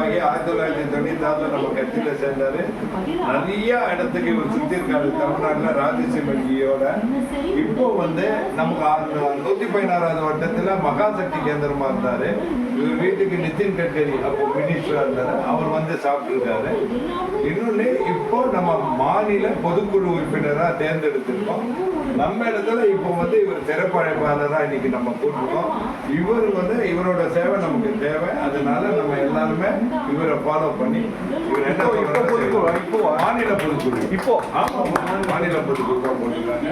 ஆகி ஆயிரத்தி தொள்ளாயிரத்தி தொண்ணூத்தி ஆறுல நம்ம கட்சியில சேர்ந்தாரு. நிறைய இடத்துக்கு இவர் சுத்திருக்காரு தமிழ்நாட்டுல ராஜசிமகியோட இப்போ வந்து நமக்கு அந்த நூத்தி பதினாறாவது வட்டத்துல மகாசக்தி கேந்திரமா இருந்தாரு. இவர் வீட்டுக்கு நிதின் கட்கரி அப்போ மினிஸ்டரா இருந்தாரு. அவர் வந்து சாப்பிட்டுருக்காரு. இன்னொன்னு இப்போ நம்ம மாநில பொதுக்குழு உறுப்பினரா தேர்ந்தெடுத்திருக்கோம். நம்ம இடத்துல இப்போ வந்து இவர் சிறப்பழைப்பாளராக இன்னைக்கு நம்ம கூப்பிட்டுருக்கோம் இவர் வந்து இவரோட சேவை நமக்கு தேவை. அதனால நம்ம எல்லாருமே இவரை ஃபாலோ பண்ணி இவர் என்ன இப்போ- இப்போ பொதுக்குழு, இப்போ மாநில பொதுக்குழு. இப்போ. ஆமா மாநில பொதுக்குழு. தான் போட்டிருக்காங்க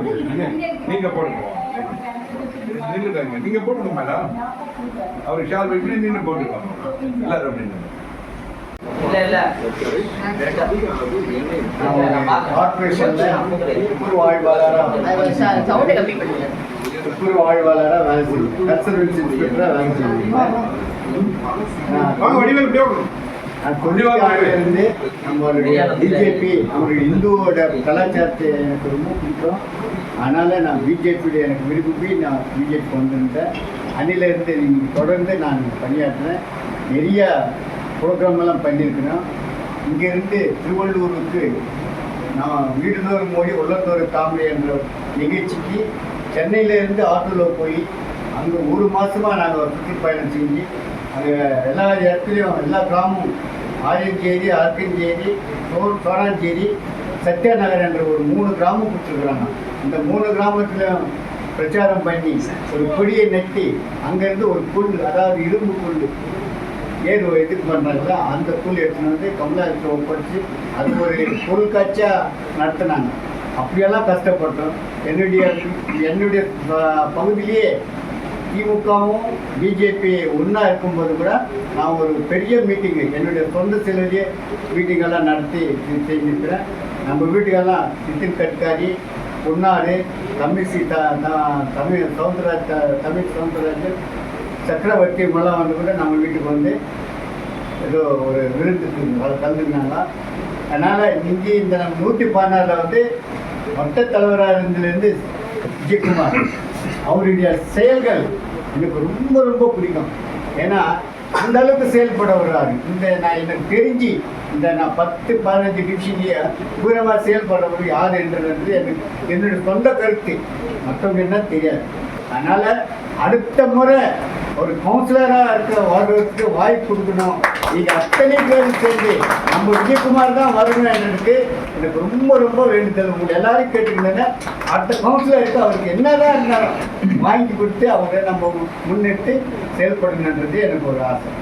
ஒரு. நீங்க போடுங்க. நின்றுட்டாங்க நீங்க போடுங்க மேடம். அவர் ஷால் இப்படி நின்று போட்டுருக்கோம் எல்லாரும் அப்படி சவுண்ட் கம்மி பண்ணுங்க. துப்புரவு வாழ்வாளராக வேலை செய்யும் கன்சர்வன்சி இன்ஸ்பெக்டராக வேலை தொழிலாளர் இருந்து நம்மளுடைய பிஜேபி நம்மளுடைய இந்துவோட கலாச்சாரத்தை எனக்கு ரொம்ப பிடிக்கும். அதனால நான் பிஜேபியோட எனக்கு விரும்பி நான் பிஜேபி வந்திருந்தேன் அன்னிலிருந்து இன்னைக்கு தொடர்ந்து நான் பணியாற்றுறேன். நிறைய ப்ரோக்ராம் எல்லாம் பண்ணியிருக்கிறோம் இங்கேருந்து திருவள்ளூருக்கு நான் வீடுதோறும் மோடி உள்ளத்தோறு காமெடி என்ற நிகழ்ச்சிக்கு சென்னையிலேருந்து ஆட்டோவில் போய் அங்கே ஒரு மாதமாக நாங்கள் சுற்றுப்பயணம் செஞ்சு அங்கே எல்லா இடத்துலையும் எல்லா கிராமமும் ஆயஞ்சேரி ஆர்கஞ்சேரி சோ சோனாஞ்சேரி சத்யா நகர் என்ற ஒரு மூணு கிராமம் கொடுத்துருக்குறாங்க. இந்த மூணு கிராமத்தில் பிரச்சாரம் பண்ணி ஒரு கொடியை நட்டி அங்கேருந்து ஒரு புல் அதாவது இரும்பு புல் ஏது இதுக்கு பண்ணாங்க அந்த புல் எடுத்துன்னு வந்து கமலாலயத்தை ஒப்படைச்சு அது ஒரு பொருட்காட்சியா நடத்தினாங்க. அப்படியெல்லாம் கஷ்டப்பட்டோம். என்னுடைய என்னுடைய ப- பகுதியிலேயே திமுகவும் பிஜேபி ஒன்றா இருக்கும்போது கூட நான் ஒரு பெரிய மீட்டிங்கு என்னுடைய சொந்த செலவிலேயே மீட்டிங்கெல்லாம் நடத்தி செஞ்சுருக்கிறேன் செஞ்சிருக்கிறேன் நம்ம வீட்டுக்கெல்லாம் நிதின் கட்காரி பொன்னாடு தமிழ்சி த த- தமிழ் சவுந்தரராஜ் தமிழ் சவுந்தரராஜன் சக்கரவர்த்தி எல்லாம் வந்து கூட நம்ம வீட்டுக்கு வந்து ஏதோ ஒரு விருந்துக்கு கல- அதனால் இங்கே இந்த நம்ம நூற்றி பதினாறில் வந்து மொத்த தலைவராக இருந்ததுலேருந்து விஜயகுமார். அவருடைய செயல்கள் எனக்கு ரொம்ப ரொம்ப பிடிக்கும். ஏன்னா அந்த அளவுக்கு செயல்பட வர்றாரு இந்த நான் எனக்கு தெரிஞ்சு இந்த நான் பத்து பதினஞ்சு நிமிஷத்துலேயே தூரமாக செயல்படுறவர் யார் என்றது எனக்கு என்னுடைய சொந்த கருத்து. மற்றவங்க என்ன தெரியாது. அதனால் அடுத்த முறை ஒரு கவுன்சிலராக இருக்க வர்றதுக்கு வாய்ப்பு கொடுக்கணும். நீங்கள் அத்தனை பேரும் சேர்ந்து நம்ம விஜயகுமார் தான் வரணும் எனக்கு. எனக்கு ரொம்ப ரொம்ப வேண்டுதல். உங்களை எல்லாரும் கேட்டுக்கிட்டேங்க. அடுத்த கவுன்சிலருக்கு அவருக்கு என்னதான் இருந்தாலும் வாங்கி கொடுத்து அவரை நம்ம முன்னிட்டு செயல்படணுன்றது எனக்கு ஒரு ஆசை.